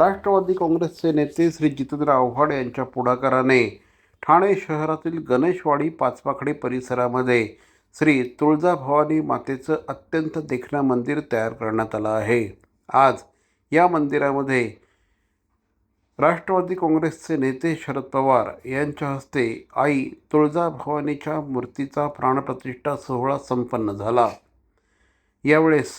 राष्ट्रवादी काँग्रेसचे नेते श्री जितेंद्र आव्हाड यांच्या पुढाकाराने ठाणे शहरातील गणेशवाडी पाचपाखडे परिसरामध्ये श्री तुळजाभवानी मातेचं अत्यंत देखणं मंदिर तयार करण्यात आलं आहे. आज या मंदिरामध्ये राष्ट्रवादी काँग्रेसचे नेते शरद पवार यांच्या हस्ते आई तुळजाभवानीच्या मूर्तीचा प्राणप्रतिष्ठा सोहळा संपन्न झाला. यावेळेस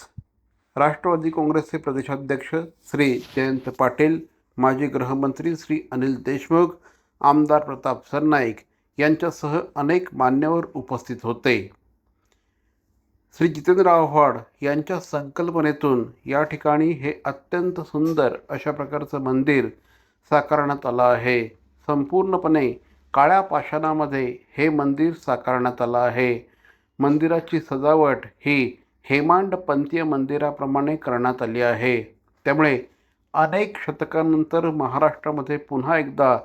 राष्ट्रवादी काँग्रेसचे प्रदेशाध्यक्ष श्री जयंत पाटील माजी गृहमंत्री श्री अनिल देशमुख आमदार प्रताप सरनाईक यांच्यासह अनेक मान्यवर उपस्थित होते. श्री जितेंद्र आव्हाड यांच्या संकल्पनेतून या ठिकाणी हे अत्यंत सुंदर अशा प्रकारचं मंदिर साकारण्यात आलं आहे. संपूर्णपणे काळ्या पाषाणामध्ये हे मंदिर साकारण्यात आलं आहे. मंदिराची सजावट ही हेमांड पंथीय मंदिराप्रमाणे करण्यात आली आहे. त्यामुळे अनेक शतकानंतर महाराष्ट्रामध्ये पुन्हा एकदा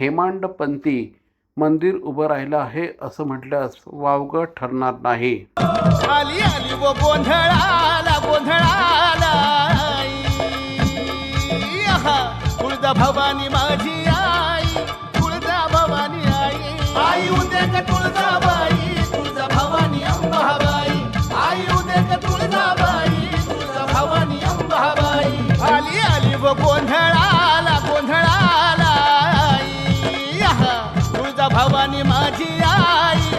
हेमांडपंथी मंदिर उभं राहिलं आहे असं म्हटल्यास वावगं ठरणार नाही. आली आली गोंधळाला गोंधळाला भवानी माझी. गोंधळाला गोंधळाला आई. तुळजा भवानी माझी आई